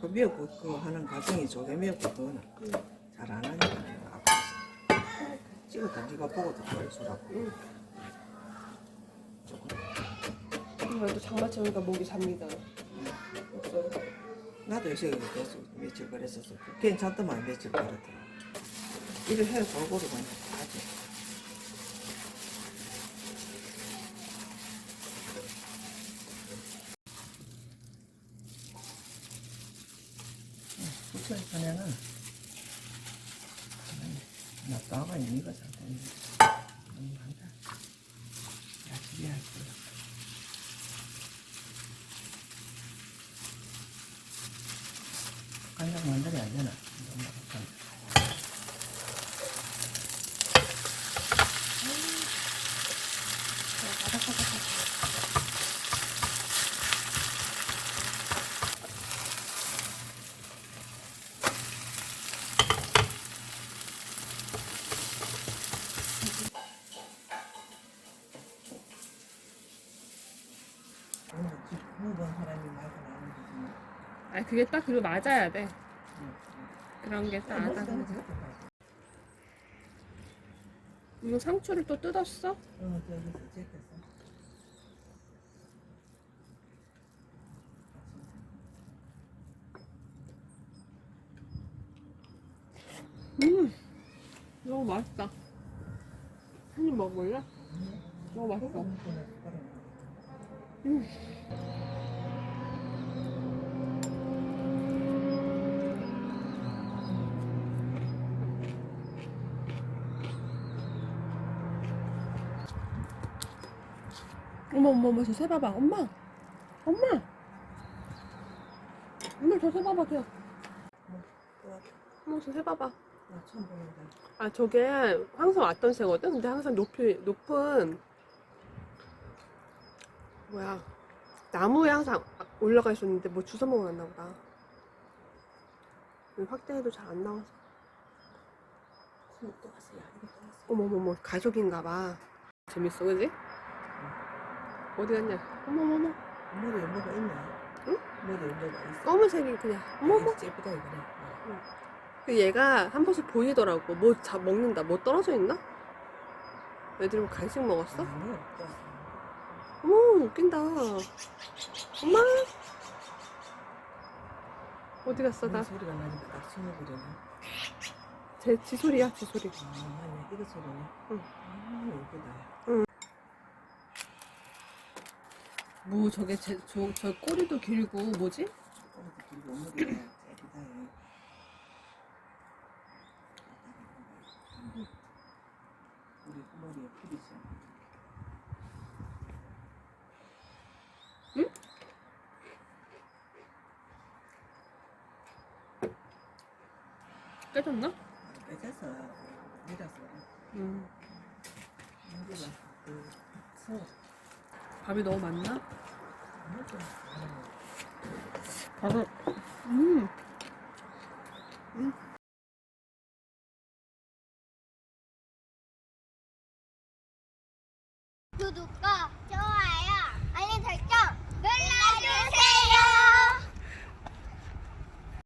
그 미역국 그거 하는 과정이 조개 미역국 그거는 응. 잘안 하니까 내가 아파서 찍었다 네가 보고도 보여주라고 응. 그래도 장마철이니까 목이 잡니다. 없어요. 나도 요새 계속 며칠 그랬었어 괜찮더만 며칠 그랬더라 이를 해 골고루 그냥 하 지 부처의 전에는 나빠가 이거 상태는 너무 한다 야식이 할 거야 간장 만들이 안 되나? 너무 간장. 공부한 사람이 말고 나오는 거지. 아 그게 딱 그리고 맞아야 돼. 그런 게딱 아, 맞아. 이거 상추를 또 뜯었어? 어, 저기서 제꼈어. 음, 너무 맛있다. 한 입 먹을래? 너무 맛있어. 음. 어머 어머 어머 저새 봐봐 엄마! 엄마! 엄마 저새 봐봐 그냥 어머 저새 봐봐 나 처음 보는데. 아 저게 항상 왔던 새거든? 근데 항상 높이 높은 뭐야 나무에 항상 올라가 있었는데 뭐 주워 먹어놨나 보다. 확대해도 잘 안 나와서. 또 왔어. 어머머머 가족인가 봐. 재밌어 그지? 어디 갔냐 어머머머 머리에 뭐가 있냐? 응? 머리에 뭐가 있어? 검은색이 그냥 어머머 예쁘다, 이거네. 그 얘가 한 번씩 보이더라고 뭐 자, 먹는다 뭐 떨어져 있나? 애들이 뭐 간식 먹었어? 아니, 없다. 어머 웃긴다 엄마 어디 갔어 나 소리가 나니까 딱 숨어버리네. 제 지 소리야 지 소리 아, 맞네. 이거 소리네. 응. 아, 예쁘다. 응. 뭐 저게 제, 저, 저 꼬리도 길고 뭐지? 있어. 깨졌나? 빼져서 밀어서 음. 머리가 그 서. 밥이 너무 많나? 밥을 음. 음. 구독과